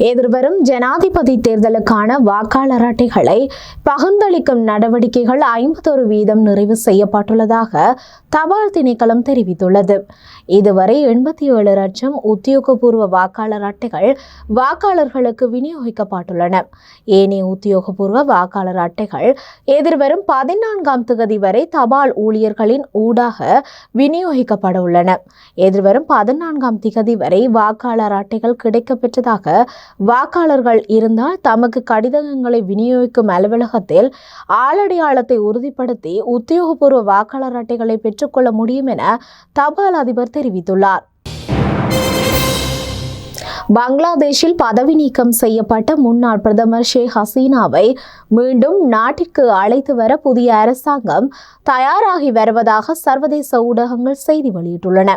எதிர்வரும் ஜனாதிபதி தேர்தலுக்கான வாக்காளர் அட்டைகளை பகிர்ந்தளிக்கும் நடவடிக்கைகள் ஐம்பத்தொரு வீதம் நிறைவு செய்யப்பட்டுள்ளதாக தபால் திணைக்களம் தெரிவித்துள்ளது. இதுவரை எண்பத்தி ஏழு லட்சம் உத்தியோகபூர்வ வாக்காளர் அட்டைகள் வாக்காளர்களுக்கு விநியோகிக்கப்பட்டுள்ளன. ஏனைய உத்தியோகபூர்வ வாக்காளர் அட்டைகள் எதிர்வரும் பதினான்காம் தேதி வரை தபால் ஊழியர்களின் ஊடாக விநியோகிக்கப்பட உள்ளன. எதிர்வரும் பதினான்காம் திகதி வரை வாக்காளர் அட்டைகள் கிடைக்கப்பெற்றதாக வாக்காளர்கள் இருந்தால் தமக்கு கடிதங்களை விநியோகிக்கும் அலுவலகத்தில் ஆளடையாளத்தை உறுதிப்படுத்தி உத்தியோகபூர்வ வாக்காளர் அட்டைகளை பெற்றுக்கொள்ள முடியும் என தபால் அதிபர் தெரிவித்துள்ளார். பங்களாதேஷில் பதவி நீக்கம் செய்யப்பட்ட முன்னாள் பிரதமர் ஷேக் ஹசீனாவை மீண்டும் நாட்டிற்கு அழைத்து வர புதிய அரசாங்கம் தயாராகி வருவதாக சர்வதேச ஊடகங்கள் செய்தி வெளியிட்டுள்ளன.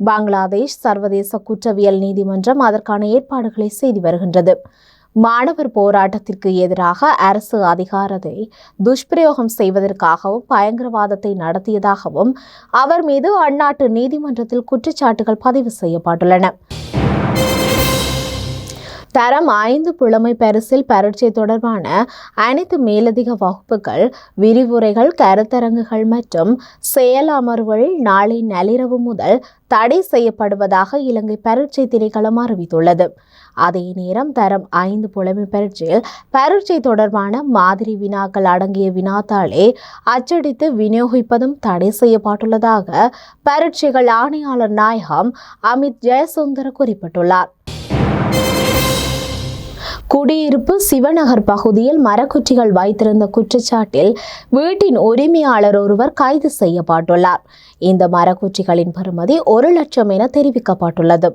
பங்களாதேஷ் சர்வதேச குற்றவியல் நீதிமன்றம் அதற்கான ஏற்பாடுகளை செய்து வருகின்றது. மாணவர் போராட்டத்திற்கு எதிராக அரசு அதிகாரத்தை துஷ்பிரயோகம் செய்வதற்காகவும் பயங்கரவாதத்தை நடத்தியதாகவும் அவர் மீது அந்நாட்டு நீதிமன்றத்தில் குற்றச்சாட்டுகள் பதிவு செய்யப்பட்டுள்ளன. தரம் ஐந்து புலமை பரிசில் பரீட்சை தொடர்பான அனைத்து மேலதிக வகுப்புகள் விரிவுரைகள் கருத்தரங்குகள் மற்றும் செயல் அமர்வுகள் நாளை நள்ளிரவு முதல் தடை செய்யப்படுவதாக இலங்கை பரீட்சை திணைக்களம் அறிவித்துள்ளது. அதே நேரம் தரம் ஐந்து புலமை பரீட்சையில் பரீட்சை தொடர்பான மாதிரி வினாக்கள் அடங்கிய வினாத்தாளை அச்சடித்து விநியோகிப்பதும் தடை செய்யப்பட்டுள்ளதாக பரீட்சைகள் ஆணையாளர் நாயகம் அமித் ஜெயசுந்தர குறிப்பிட்டுள்ளார். குடியிருப்பு சிவநகர் பகுதியில் மரக்குற்றிகள் வைத்திருந்த குற்றச்சாட்டில் வீட்டின் உரிமையாளர் ஒருவர் கைது செய்யப்பட்டுள்ளார். இந்த மரக்குற்றிகளின் பெறுமதி ஒரு லட்சம் என தெரிவிக்கப்பட்டுள்ளது.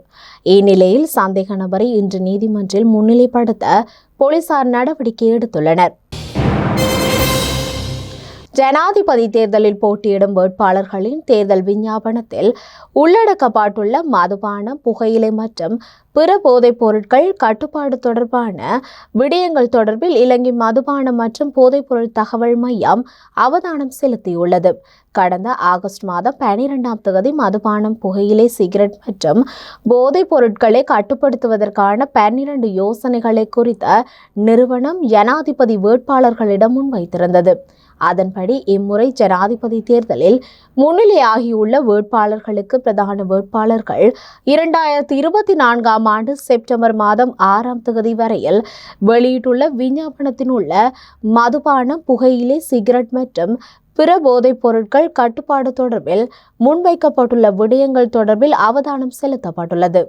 இந்நிலையில் சந்தேக நபரை இன்று நீதிமன்றில் முன்னிலைப்படுத்த போலீசார் நடவடிக்கை எடுத்துள்ளனர். ஜனாதிபதி தேர்தலில் போட்டியிடும் வேட்பாளர்களின் தேர்தல் விஞ்ஞாபனத்தில் உள்ளடக்கப்பட்டுள்ள மதுபானம் புகையிலை மற்றும் பிற போதைப் பொருட்கள் கட்டுப்பாடு தொடர்பான விடயங்கள் தொடர்பில் இலங்கை மதுபானம் மற்றும் போதைப்பொருள் தகவல் மையம் அவதானம் செலுத்தியுள்ளது. கடந்த ஆகஸ்ட் மாதம் பனிரெண்டாம் தேதி மதுபானம் புகையிலை சிகரெட் மற்றும் போதைப் பொருட்களை கட்டுப்படுத்துவதற்கான பன்னிரண்டு யோசனைகளை குறித்த நிறுவனம் ஜனாதிபதி வேட்பாளர்களிடம் முன்வைத்திருந்தது. அதன்படி இம்முறை ஜனாதிபதி தேர்தலில் முன்னிலையாகியுள்ள வேட்பாளர்களுக்கு பிரதான வேட்பாளர்கள் இரண்டாயிரத்தி இருபத்தி நான்காம் ஆண்டு செப்டம்பர் மாதம் ஆறாம் தேதி வரையில் வெளியிட்டுள்ள விஞ்ஞாபனத்தில் உள்ள மதுபானம் புகையிலை சிகரெட் மற்றும் பிற போதைப் பொருட்கள் கட்டுப்பாடு தொடர்பில் முன்வைக்கப்பட்டுள்ள விடயங்கள் தொடர்பில் அவதானம் செலுத்தப்பட்டுள்ளது.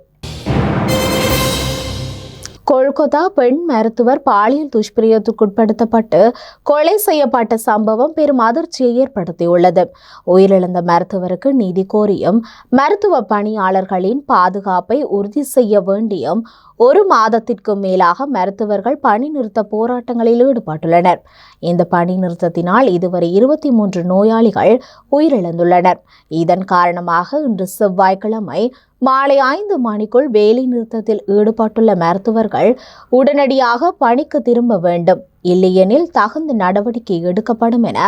கொல்கத்தா பெண் மருத்துவர் பாலியல் துஷ்பிரயோகத்துக்குட்படுத்தப்பட்டு கொலை செய்யப்பட்ட சம்பவம் பெரும் அதிர்ச்சியை ஏற்படுத்தியுள்ளது. உயிரிழந்த மருத்துவருக்கு நீதி கோரியும் மருத்துவ பணியாளர்களின் பாதுகாப்பை உறுதி செய்ய வேண்டியும் ஒரு மாதத்திற்கு மேலாக மருத்துவர்கள் பணி நிறுத்த போராட்டங்களில் ஈடுபட்டுள்ளனர். இந்த பணி நிறுத்தத்தினால் இதுவரை இருபத்தி மூன்று நோயாளிகள் உயிரிழந்துள்ளனர். இதன் காரணமாக இன்று செவ்வாய்க்கிழமை மாலை ஐந்து மணிக்குள் வேலை நிறுத்தத்தில் ஈடுபட்டுள்ள மருத்துவர்கள் உடனடியாக பணிக்கு திரும்ப வேண்டும். இல்லையெனில் தகுந்த நடவடிக்கை எடுக்கப்படும் என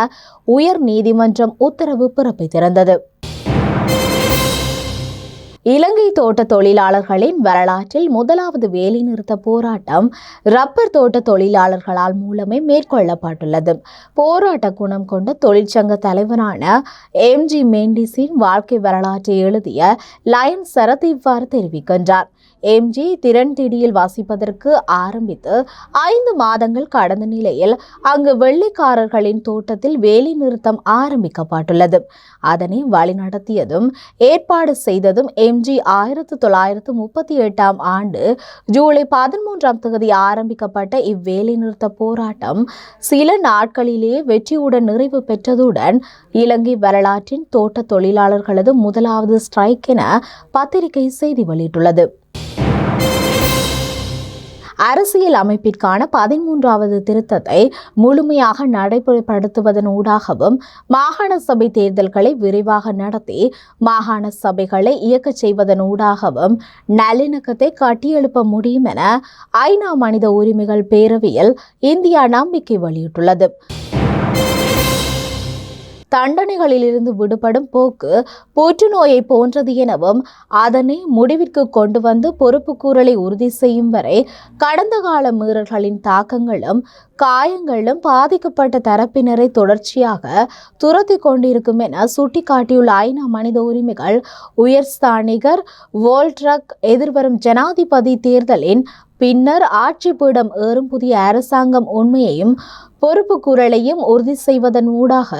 உயர் நீதிமன்றம் உத்தரவு பிறப்பித்திருந்தது. இலங்கை தோட்ட தொழிலாளர்களின் வரலாற்றில் முதலாவது வேலைநிறுத்த போராட்டம் ரப்பர் தோட்ட தொழிலாளர்களால் மூலமே மேற்கொள்ளப்பட்டுள்ளது. போராட்ட குணம் கொண்ட தொழிற்சங்க தலைவரான எம் ஜி மெண்டிஸின் வாழ்க்கை வரலாற்றை எழுதிய லயன் சரத் இவ்வாறு தெரிவிக்கின்றார். எம்ஜி திறன்திடியில் வாசிப்பதற்கு ஆரம்பித்து ஐந்து மாதங்கள் கடந்த நிலையில் அங்கு வெள்ளைக்காரர்களின் தோட்டத்தில் வேலை நிறுத்தம் ஆரம்பிக்கப்பட்டுள்ளது. அதனை வழிநடத்தியதும் ஏற்பாடு செய்ததும் எம்ஜி ஆயிரத்தி தொள்ளாயிரத்து முப்பத்தி எட்டாம் ஆண்டு ஜூலை பதிமூன்றாம் தேதி ஆரம்பிக்கப்பட்ட இவ்வேலை நிறுத்த போராட்டம் சில நாட்களிலேயே வெற்றியுடன் நிறைவு பெற்றதுடன் இலங்கை வரலாற்றின் தோட்ட தொழிலாளர்களது முதலாவது ஸ்ட்ரைக் என பத்திரிகை செய்தி வெளியிட்டுள்ளது. அரசியல் அமைப்பிற்கான பதிமூன்றாவது திருத்தத்தை முழுமையாக நடைமுறைப்படுத்துவதன் ஊடாகவும் மாகாண சபை தேர்தல்களை விரைவாக நடத்தி மாகாண சபைகளை இயக்கச் செய்வதன் ஊடாகவும் நல்லிணக்கத்தை கட்டியெழுப்ப முடியும் என ஐநா மனித உரிமைகள் பேரவையில் இந்தியா நம்பிக்கை வெளியிட்டுள்ளது. தண்டனைகளிலிருந்து விடுபடும் போக்கு புற்றுநோயை போன்றது எனவும் அதனை முடிவிற்கு கொண்டு வந்து பொறுப்புக்கூறலை உறுதி செய்யும் வரை கடந்த கால மீறல்களின் தாக்கங்களும் காயங்களும் பாதிக்கப்பட்ட தரப்பினரை தொடர்ச்சியாக துரத்தி கொண்டிருக்கும் என சுட்டிக்காட்டியுள்ள ஐநா மனித உரிமைகள் உயர்ஸ்தானிகர் வோல்ட்ரக் எதிர்வரும் ஜனாதிபதி தேர்தலின் பின்னர் ஆட்சி பீடம் ஏறும் புதிய அரசாங்கம் உண்மையையும் பொறுப்பு குரலையும் உறுதி செய்வதன் ஊடாக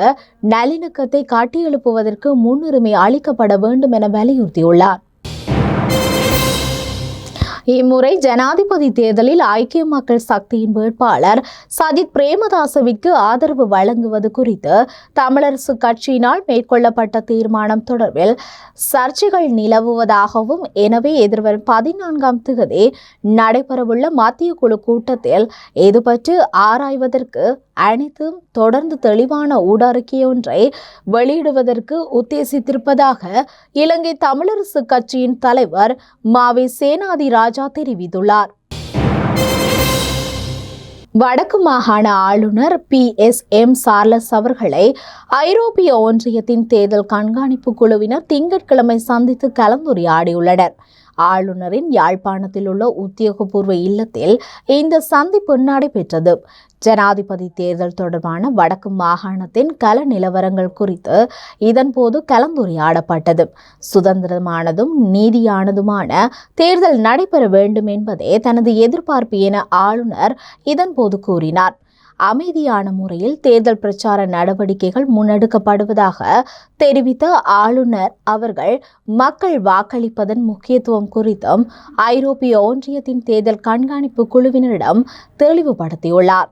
நல்லிணக்கத்தை காட்டியெழுப்புவதற்கு முன்னுரிமை அளிக்கப்பட வேண்டும் என வலியுறுத்தியுள்ளார். இம்முறை ஜனாதிபதி தேர்தலில் ஐக்கிய மக்கள் சக்தியின் வேட்பாளர் சஜித் பிரேமதாசவிற்கு ஆதரவு வழங்குவது குறித்து தமிழரசு கட்சியினால் மேற்கொள்ளப்பட்ட தீர்மானம் தொடர்பில் சர்ச்சைகள் நிலவுவதாகவும் எனவே எதிர்வரும் பதினான்காம் தேதி நடைபெறவுள்ள மத்திய குழு கூட்டத்தில் இது பற்றி ஆராய்வதற்கு அனைத்தும் தொடர்ந்து தெளிவான ஊடறிக்கையொன்றை வெளியிடுவதற்கு உத்தேசித்திருப்பதாக இலங்கை தமிழரசு கட்சியின் தலைவர் மாவி சேனாதி ராஜா தெரிவித்துள்ளார். வடக்கு மாகாண ஆளுநர் பி. எஸ். எம். சார்லஸ் அவர்களை ஐரோப்பிய ஒன்றியத்தின் தேர்தல் கண்காணிப்பு குழுவினர் திங்கட்கிழமை சந்தித்து கலந்துரையாடியுள்ளனர். ஆளுநரின் யாழ்ப்பாணத்தில் உள்ள உத்தியோகபூர்வ இல்லத்தில் இந்த சந்திப்பு நடைபெற்றது. ஜனாதிபதி தேர்தல் தொடர்பான வடக்கு மாகாணத்தின் கல நிலவரங்கள் குறித்து இதன்போது கலந்துரையாடப்பட்டது. சுதந்திரமானதும் நீதியானதுமான தேர்தல் நடைபெற வேண்டும் என்பதே தனது எதிர்பார்ப்பு என ஆளுநர் இதன்போது கூறினார். அமைதியான முறையில் தேர்தல் பிரச்சார நடவடிக்கைகள் முன்னெடுக்கப்படுவதாக தெரிவித்த ஆளுநர். அவர்கள் மக்கள் வாக்களிப்பதன் முக்கியத்துவம் குறித்தும் ஐரோப்பிய ஒன்றியத்தின் தேர்தல் கண்காணிப்பு குழுவினரிடம் தெளிவுபடுத்தியுள்ளார்.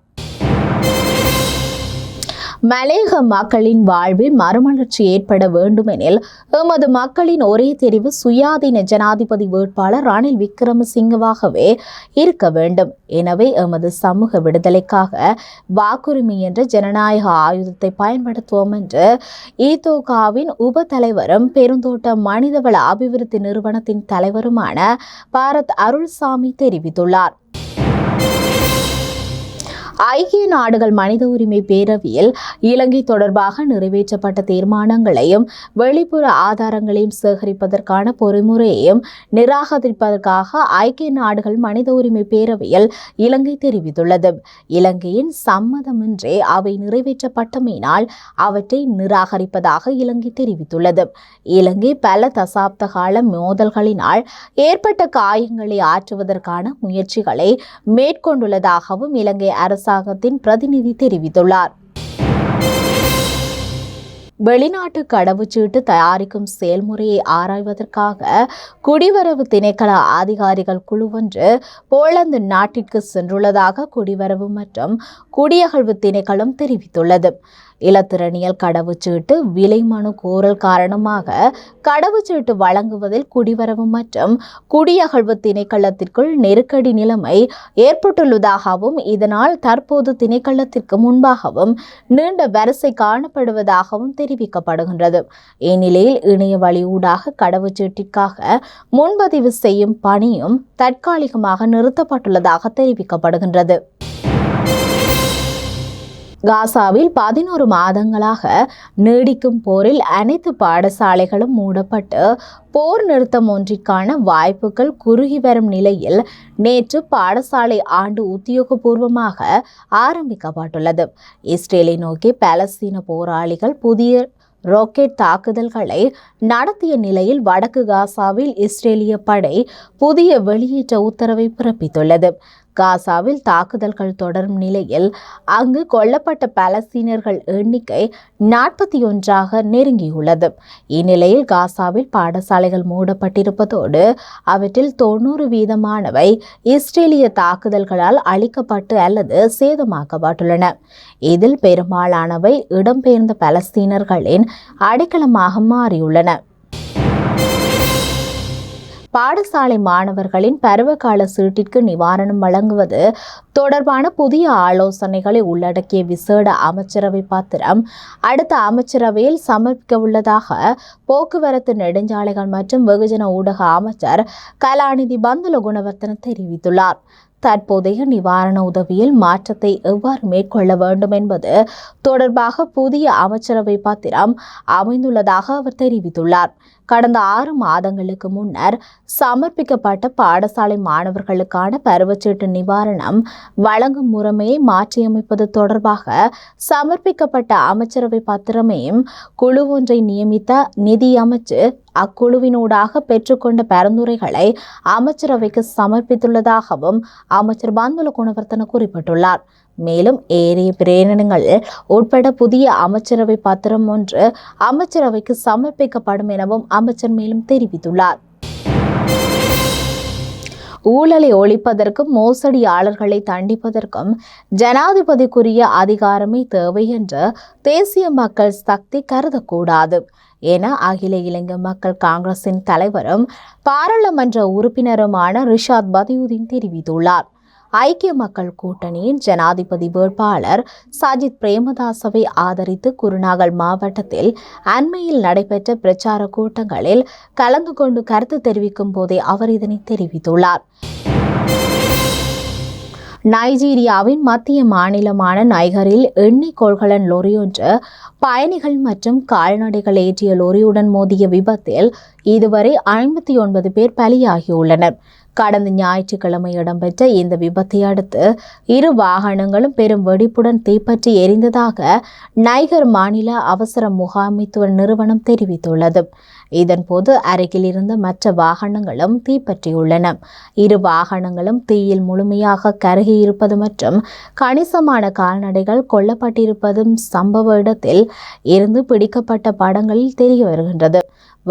மலேக மக்களின் வாழ்வில் மறுமலர்ச்சி ஏற்பட வேண்டுமெனில் எமது மக்களின் ஒரே தெரிவு சுயாதீன ஜனாதிபதி வேட்பாளர் ரணில் விக்ரமசிங்கவாகவே இருக்க வேண்டும். எனவே எமது சமூக விடுதலைக்காக வாக்குரிமை என்ற ஜனநாயக ஆயுதத்தை பயன்படுத்துவோம் என்று ஈதோகாவின் உப தலைவரும் பெருந்தோட்ட மனிதவள அபிவிருத்தி நிறுவனத்தின் தலைவருமான பாரத் அருள்சாமி தெரிவித்துள்ளார். ஐக்கிய நாடுகள் மனித உரிமை பேரவையில் இலங்கை தொடர்பாக நிறைவேற்றப்பட்ட தீர்மானங்களையும் வெளிப்புற ஆதாரங்களையும் சேகரிப்பதற்கான பொறிமுறையையும் நிராகரிப்பதற்காக ஐக்கிய நாடுகள் மனித உரிமை பேரவையில் இலங்கை தெரிவித்துள்ளது. இலங்கையின் சம்மதமின்றி அவை நிறைவேற்றப்பட்டமையினால் அவற்றை நிராகரிப்பதாக இலங்கை தெரிவித்துள்ளது. இலங்கை பல தசாப்த கால மோதல்களினால் ஏற்பட்ட காயங்களை ஆற்றுவதற்கான முயற்சிகளை மேற்கொண்டுள்ளதாகவும் இலங்கை அரசு அரசாங்கத்தின் பிரதிநிதி தெரிவித்துள்ளார். வெளிநாட்டு கடவுச்சீட்டு தயாரிக்கும் செயல்முறையை ஆராய்வதற்காக குடிவரவு திணைக்கள அதிகாரிகள் குழுவொன்று போலந்து நாட்டிற்கு சென்றுள்ளதாக குடிவரவு மற்றும் குடியகழ்வு திணைக்களம் தெரிவித்துள்ளது. இலத்திரனியல் கடவுச்சீட்டு விலை மனு கோரல் காரணமாக கடவுச்சீட்டு வழங்குவதில் குடிவரவு மற்றும் குடியகழ்வு திணைக்களத்திற்குள் நெருக்கடி நிலைமை ஏற்பட்டுள்ளதாகவும் இதனால் தற்போது திணைக்களத்திற்கு முன்பாகவும் நீண்ட வரிசை காணப்படுவதாகவும் தெரிவிக்கப்படுகின்றது. இந்நிலையில் இணைய வழி ஊடாக கடவுச்சீட்டிற்காக முன்பதிவு செய்யும் பணியும் தற்காலிகமாக நிறுத்தப்பட்டுள்ளதாக தெரிவிக்கப்படுகின்றது. காசாவில் பதினோரு மாதங்களாக நீடிக்கும் போரில் அனைத்து பாடசாலைகளும் மூடப்பட்டு போர் நிறுத்தம் ஒன்றிற்கான வாய்ப்புகள் குறுகி வரும் நிலையில் நேற்று பாடசாலை ஆண்டு உத்தியோகபூர்வமாக ஆரம்பிக்கப்பட்டுள்ளது. இஸ்ரேலை நோக்கி பாலஸ்தீன போராளிகள் புதிய ராக்கெட் தாக்குதல்களை நடத்திய நிலையில் வடக்கு காசாவில் இஸ்ரேலிய படை புதிய வெளியேற்ற உத்தரவை பிறப்பித்துள்ளது. காசாவில் தாக்குதல்கள் தொடரும் நிலையில் அங்கு கொல்லப்பட்ட பாலஸ்தீனர்கள் எண்ணிக்கை நாற்பத்தி ஒன்றாக நெருங்கியுள்ளது. இந்நிலையில் காசாவில் பாடசாலைகள் மூடப்பட்டிருப்பதோடு அவற்றில் தொண்ணூறு வீதமானவை இஸ்ரேலிய தாக்குதல்களால் அழிக்கப்பட்டு அல்லது சேதமாக்கப்பட்டுள்ளன. இதில் பெரும்பாலானவை இடம்பெயர்ந்த பலஸ்தீனர்களின் அடைக்கலமாக மாறியுள்ளன. பாடசாலை மாணவர்களின் பருவகால சீட்டிற்கு நிவாரணம் வழங்குவது தொடர்பான புதிய ஆலோசனைகளை உள்ளடக்கிய விசேட அமைச்சரவை பத்திரம். அடுத்த அமைச்சரவையில் சமர்ப்பிக்க உள்ளதாக போக்குவரத்து நெடுஞ்சாலைகள் மற்றும் வெகுஜன ஊடக அமைச்சர் கலாநிதி பந்துல குணவர்த்தன தெரிவித்துள்ளார். தற்போதைய நிவாரண உதவியில் மாற்றத்தை எவ்வாறு மேற்கொள்ள வேண்டும் என்பது தொடர்பாக புதிய அமைச்சரவை பத்திரம் அமைந்துள்ளதாக அவர் தெரிவித்துள்ளார். கடந்த ஆறு மாதங்களுக்கு முன்னர் சமர்ப்பிக்கப்பட்ட பாடசாலை மாணவர்களுக்கான பருவச்சீட்டு நிவாரணம் வழங்கும் முறைமையை மாற்றியமைப்பது தொடர்பாக சமர்ப்பிக்கப்பட்ட அமைச்சரவை பத்திரமையும் குழு ஒன்றை நியமித்த நிதி அமைச்சு அக்குழுவினூடாக பெற்றுக்கொண்ட பரிந்துரைகளை அமைச்சரவைக்கு சமர்ப்பித்துள்ளதாகவும் அமைச்சர் பந்துல குணவர்த்தன குறிப்பிட்டுள்ளார். மேலும் ஏனைய பிரேரணங்கள் உட்பட புதிய அமைச்சரவை பத்திரம் ஒன்று அமைச்சரவைக்கு சமர்ப்பிக்கப்படும் எனவும் அமைச்சர் மேலும் தெரிவித்துள்ளார். ஊழலை ஒழிப்பதற்கும் மோசடியாளர்களை தண்டிப்பதற்கும் ஜனாதிபதிக்குரிய அதிகாரமே தேவை என்று தேசிய மக்கள் சக்தி கருதக்கூடாது என அகில இலங்கை மக்கள் காங்கிரசின் தலைவரும் பாராளுமன்ற உறுப்பினருமான ரிஷாத் பதியுதீன் தெரிவித்துள்ளார். ஐக்கிய மக்கள் கூட்டணியின் ஜனாதிபதி வேட்பாளர் சஜித் பிரேமதாசவை ஆதரித்து குருநாகல் மாவட்டத்தில் அண்மையில் நடைபெற்ற பிரச்சார கூட்டங்களில் கலந்து கொண்டு கருத்து தெரிவிக்கும் போதே அவர் இதனை தெரிவித்துள்ளார். நைஜீரியாவின் மத்திய மாநிலமான நைகரில் எண்ணெய் கொள்கலன் லொரியொன்று பயணிகள் மற்றும் கால்நடைகள் ஏற்றிய லொரியுடன் மோதிய விபத்தில் இதுவரை ஐம்பத்தி ஒன்பது பேர் பலியாகியுள்ளனர். கடந்த ஞாயிற்றுக்கிழமை இடம்பெற்ற இந்த விபத்தை அடுத்து இரு வாகனங்களும் பெரும் வெடிப்புடன் தீப்பற்றி எரிந்ததாக நைகர் மாநில அவசர முகாமைத்துவ நிறுவனம் தெரிவித்துள்ளது. இதன்போது அருகில் இருந்த மற்ற வாகனங்களும் தீப்பற்றியுள்ளன. இரு வாகனங்களும் தீயில் முழுமையாக கருகியிருப்பது மற்றும் கணிசமான கால்நடைகள் கொல்லப்பட்டிருப்பதும் சம்பவ இடத்தில் இருந்து பிடிக்கப்பட்ட படங்களில் தெரிய வருகின்றது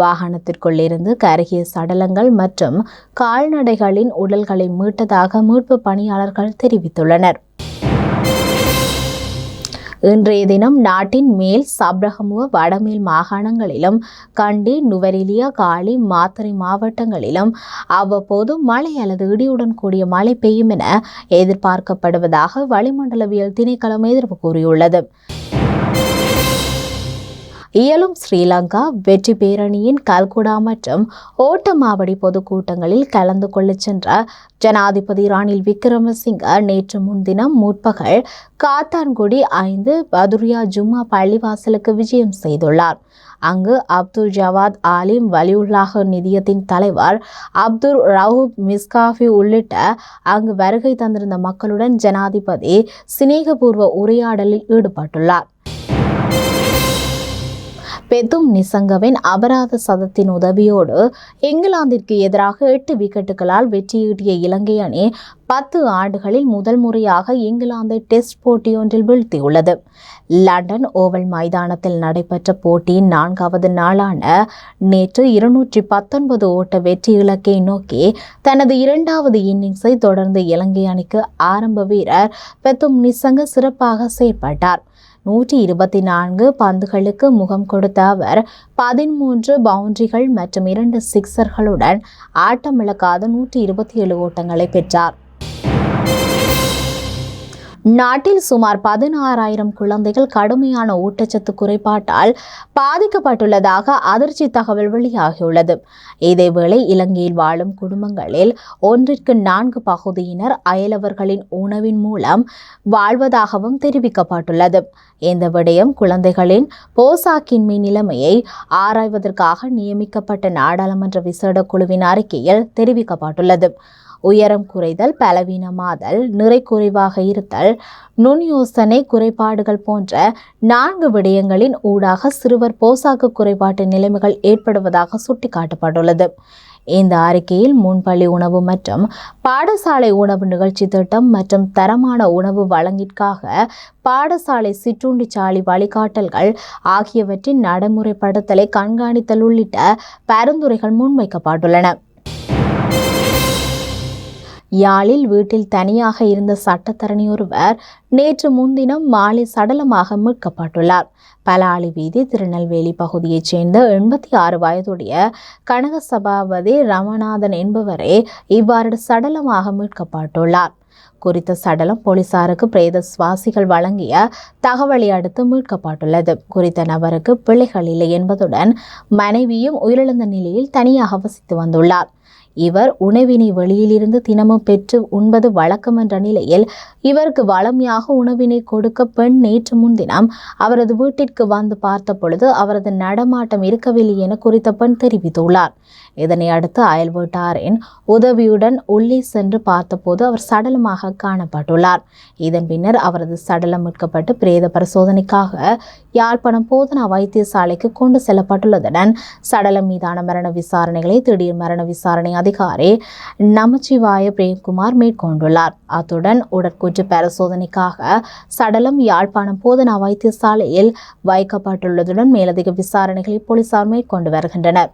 வாகனத்திற்குள் இருந்து கருகிய சடலங்கள் மற்றும் கால்நடைகளின் உடல்களை மீட்டதாக மீட்பு பணியாளர்கள் தெரிவித்துள்ளனர். இன்றைய தினம் நாட்டின் மேல் சப்ரகமுவ வடமேல் மாகாணங்களிலும் கண்டி நுவரெலியா காலி மாத்தறை மாவட்டங்களிலும் அவ்வப்போது மழை அல்லது இடியுடன் கூடிய மழை பெய்யும் என எதிர்பார்க்கப்படுவதாக வளிமண்டலவியல் திணைக்களம் எதிர்ப்பு கூறியுள்ளது. இயலும் ஸ்ரீலங்கா வெற்றி பேரணியின் கல்குடா மற்றும் ஓட்டமாவடி பொதுக்கூட்டங்களில் கலந்து கொள்ளச் சென்ற ஜனாதிபதி ராணில் விக்ரமசிங்க நேற்று முன்தினம் முற்பகல் காத்தான்குடி ஐந்து பதுரியா ஜும்மா பள்ளிவாசலுக்கு விஜயம் செய்துள்ளார். அங்கு அப்துல் ஜவாத் ஆலிம் வலியுல்லாஹ் நிதியத்தின் தலைவர் அப்துல் ரவுப் மிஸ்காஃபி உள்ளிட்ட அங்கு வருகை தந்திருந்த மக்களுடன் ஜனாதிபதி சிநேகபூர்வ உரையாடலில் ஈடுபட்டுள்ளார். பெதும் நிசங்கவின் அபராத சதத்தின் உதவியோடு இங்கிலாந்திற்கு எதிராக எட்டு விக்கெட்டுகளால் வெற்றியீட்டிய இலங்கை அணி பத்து ஆண்டுகளில் முதல் முறையாக இங்கிலாந்தை டெஸ்ட் போட்டியொன்றில் வீழ்த்தியுள்ளது. லண்டன் ஓவல் மைதானத்தில் நடைபெற்ற போட்டியின் நான்காவது நாளான நேற்று இருநூற்றி பத்தொன்பது ஓட்ட வெற்றி இலக்கை நோக்கி தனது இரண்டாவது இன்னிங்ஸை தொடர்ந்து இலங்கை அணிக்கு ஆரம்ப வீரர் பெத்தும் நிசங்க சிறப்பாக செயற்பட்டார். நூற்றி இருபத்தி நான்கு பந்துகளுக்கு முகம் கொடுத்த அவர் பதிமூன்று பவுண்டரிகள் மற்றும் இரண்டு சிக்சர்களுடன் ஆட்டமிழக்காத நூற்றி இருபத்தி ஏழு ஓட்டங்களை பெற்றார். நாட்டில் சுமார் பதினாறாயிரம் குழந்தைகள் கடுமையான ஊட்டச்சத்து குறைபாட்டால் பாதிக்கப்பட்டுள்ளதாக அதிர்ச்சி தகவல் வெளியாகியுள்ளது. இதேவேளை இலங்கையில் வாழும் குடும்பங்களில் ஒன்றிற்கு நான்கு பகுதியினர் அயலவர்களின் உணவின் மூலம் வாழ்வதாகவும் தெரிவிக்கப்பட்டுள்ளது. இந்த விடயம் குழந்தைகளின் போசாக்கின்மை நிலைமையை ஆராய்வதற்காக நியமிக்கப்பட்ட நாடாளுமன்ற விசேட குழுவின் அறிக்கையில் தெரிவிக்கப்பட்டுள்ளது. உயரம் குறைதல் பலவீனமாதல் நிறை குறைவாக இருத்தல் நுண் யோசனை குறைபாடுகள் போன்ற நான்கு விடயங்களின் ஊடாக சிறுவர் போசாக்கு குறைபாட்டு நிலைமைகள் ஏற்படுவதாக சுட்டிக்காட்டப்பட்டுள்ளது. இந்த அறிக்கையில் முன்பள்ளி உணவு மற்றும் பாடசாலை உணவு நிகழ்ச்சி திட்டம் மற்றும் தரமான உணவு வழங்கிற்காக பாடசாலை சிற்றுண்டிச்சாலை வழிகாட்டல்கள் ஆகியவற்றின் நடைமுறைப்படுத்தலை கண்காணித்தல் உள்ளிட்ட பரிந்துரைகள் முன்வைக்கப்பட்டுள்ளன. யாழில் வீட்டில் தனியாக இருந்த சட்டத்தரணி ஒருவர் நேற்று முன்தினம் மாலை சடலமாக மீட்கப்பட்டுள்ளார். பலாலி வீதி திருநெல்வேலி பகுதியைச் சேர்ந்த எண்பத்தி ஆறு வயதுடைய கனக சபாபதி ரமநாதன் என்பவரே இவ்வாறு சடலமாக மீட்கப்பட்டுள்ளார். குறித்த சடலம் போலீசாருக்கு பிரேத சுவாசிகள் வழங்கிய தகவலை அடுத்து மீட்கப்பட்டுள்ளது. குறித்த நபருக்கு பிள்ளைகள் இல்லை என்பதுடன் மனைவியும் உயிரிழந்த நிலையில் தனியாக வசித்து வந்துள்ளார். இவர் உணவினை வெளியிலிருந்து தினமும் பெற்று உண்பது வழக்கம் என்ற நிலையில் இவருக்கு வளமையாக உணவினை கொடுக்க பெண் நேற்று முன்தினம் அவரது வீட்டிற்கு வந்து பார்த்த பொழுது அவரது நடமாட்டம் இருக்கவில்லை என குறித்த பெண் தெரிவித்துள்ளார். இதனை அடுத்து அயல் வீட்டாரின் உதவியுடன் உள்ளே சென்று பார்த்தபோது அவர் சடலமாக காணப்பட்டுள்ளார். இதன் பின்னர் அவரது சடலம் மீட்கப்பட்டு பிரேத பரிசோதனைக்காக யாழ்ப்பாணம் போதனா வைத்தியசாலைக்கு கொண்டு செல்லப்பட்டுள்ளதுடன் சடலம் மீதான மரண விசாரணைகளை திடீர் மரண விசாரணை அதிகாரி நமச்சிவாய பிரேம்குமார் மேற்கொண்டுள்ளார். அத்துடன் உடற்கூற்று பரிசோதனைக்காக சடலம் யாழ்ப்பாணம் போதனா வைத்தியசாலையில் வைக்கப்பட்டுள்ளதுடன் மேலதிக விசாரணைகளை போலீசார் மேற்கொண்டு வருகின்றனர்.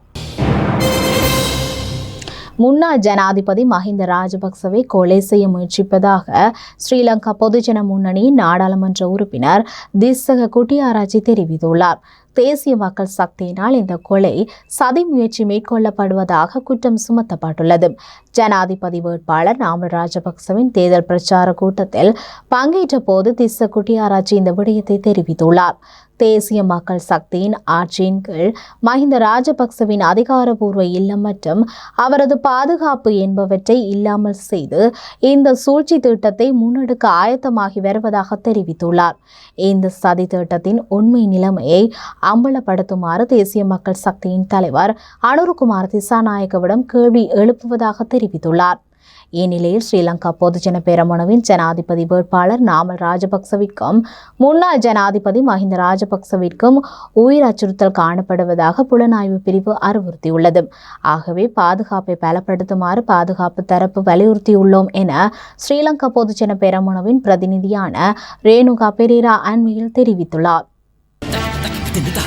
முன்னாள் ஜனாதிபதி மஹிந்த ராஜபக்சவை கொலை செய்ய முயற்சிப்பதாக ஸ்ரீலங்கா பொதுஜன முன்னணியின் நாடாளுமன்ற உறுப்பினர் திஸ்ஸக குட்டியாராச்சி தெரிவித்துள்ளார். தேசிய மக்கள் சக்தியினால் இந்த கொலை சதி முயற்சி மேற்கொள்ளப்படுவதாக குற்றம் சுமத்தப்பட்டுள்ளது. ஜனாதிபதி வேட்பாளர் நாமல் ராஜபக்சவின் தேர்தல் பிரச்சார கூட்டத்தில் பங்கேற்ற போது திஸ்ஸ குட்டியாராச்சி இந்த விடயத்தை தெரிவித்துள்ளார். தேசிய மக்கள் சக்தியின் ஆட்சியின் கீழ் மஹிந்த ராஜபக்சவின் அதிகாரபூர்வ இல்லம் மற்றும் அவரது பாதுகாப்பு என்பவற்றை இல்லாமல் செய்து இந்த சூழ்ச்சி திட்டத்தை முன்னெடுக்க ஆயத்தமாகி வருவதாக தெரிவித்துள்ளார். இந்த சதி திட்டத்தின் உண்மை நிலைமையை அம்பலப்படுத்துமாறு தேசிய மக்கள் சக்தியின் தலைவர் அனுருகுமார் திசாநாயக்கவிடம் கேள்வி எழுப்புவதாக தெரிவித்துள்ளார். இந்நிலையில் ஸ்ரீலங்கா பொதுஜன பெரமுனவின் ஜனாதிபதி வேட்பாளர் நாமல் ராஜபக்சவிற்கும் முன்னாள் ஜனாதிபதி மஹிந்த ராஜபக்சவிற்கும் உயிர் அச்சுறுத்தல் காணப்படுவதாக புலனாய்வு பிரிவு அறிவுறுத்தியுள்ளது. ஆகவே பாதுகாப்பை பலப்படுத்துமாறு பாதுகாப்பு தரப்பு வலியுறுத்தியுள்ளோம் என ஸ்ரீலங்கா பொதுஜன பெரமுனவின் பிரதிநிதியான ரேணுகா பெரேரா அண்மையில் தெரிவித்துள்ளார். 됩니다.